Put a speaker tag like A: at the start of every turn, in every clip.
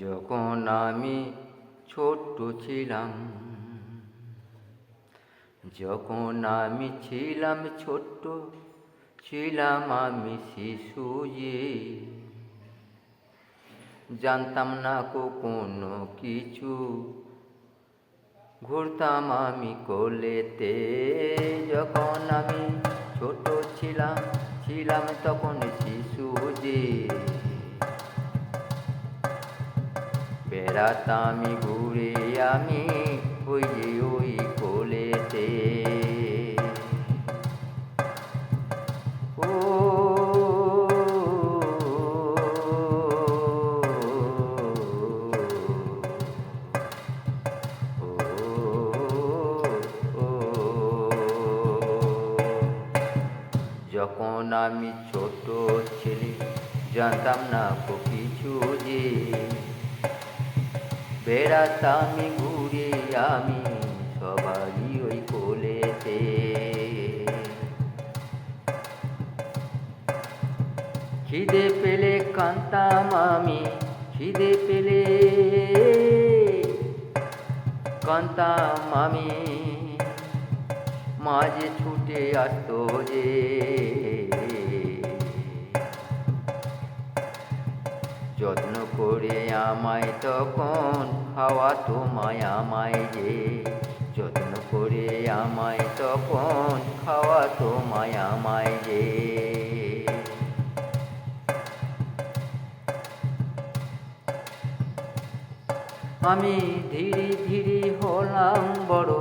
A: যখন আমি ছোট্ট ছিলাম, যখন আমি ছিলাম ছোট্ট, ছিলাম আমি শিশু যে। জানতাম না কোনো কিছু ঘুরতাম আমি কোলেতে। যখন আমি ছোট ছিলাম ছিলাম তখন শিশু যে। বেড়াতামি ঘুরে আমি যখন আমি ছোট ছেলে, জানতাম না কো কিছু যে। বেড়াতাম ঘুরে আমি সবারই ওই কোলেতে খিদে পেলে কান্তাম আমি, খিদে পেলে কান্তাম আমি। মাঝে ছুটে আসতো যে। আমায় তখন খাওয়াতো মায় আমায় যে, যত্ন করে আমায় তখন খাওয়াতো মায় আমায় যে। আমি ধীরে ধীরে হলাম বড়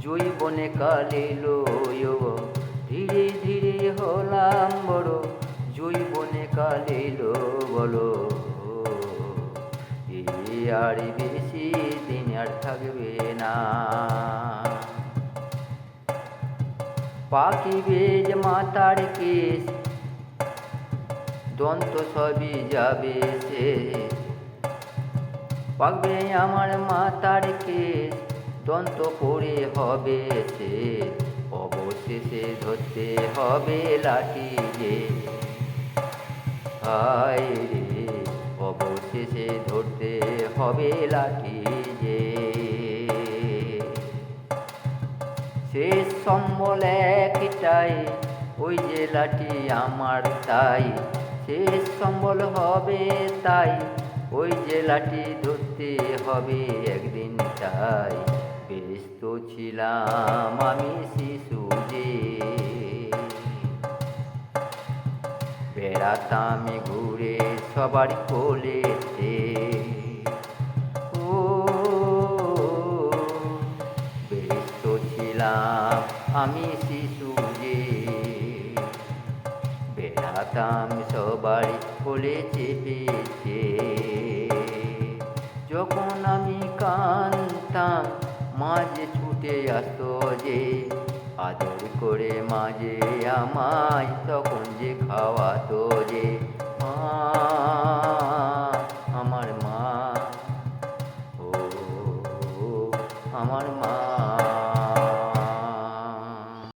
A: জুই জৈবনে কালে লোয় ধীরে ধীরে হলাম বড়, জৈবনে কালে লো বলো আর বেশি দিন আর থাকবে না। পাখি বেজ মাতার কেশ, দন্ত সবই যাবে সে। পাকবে আমার মাতার কেশ, দন্ত পড়ে হবে সে। অবশেষে ধরতে হবে লাঠি যে। হায় অবশেষে ধরতে হবে লাঠি যে। শেষ সম্বল একটাই, ওই যে লাঠি আমার তাই। শেষ সম্বল হবে তাই, ওই যে লাঠি ধরতে হবে একদিন তাই। ব্যস্ত ছিলাম আমি শিশু যে। বেড়াতাম, ঘুরে সবার কোলেতে ও ছিলাম আমি শিশু যে। বেড়াতাম সবার কোলে চেপেছে। যখন আমি কানতাম মাঝে ছুটে আসতো যে। আদর করে মাঝে আমায় তখন যে খাওয়াতো আমার মা।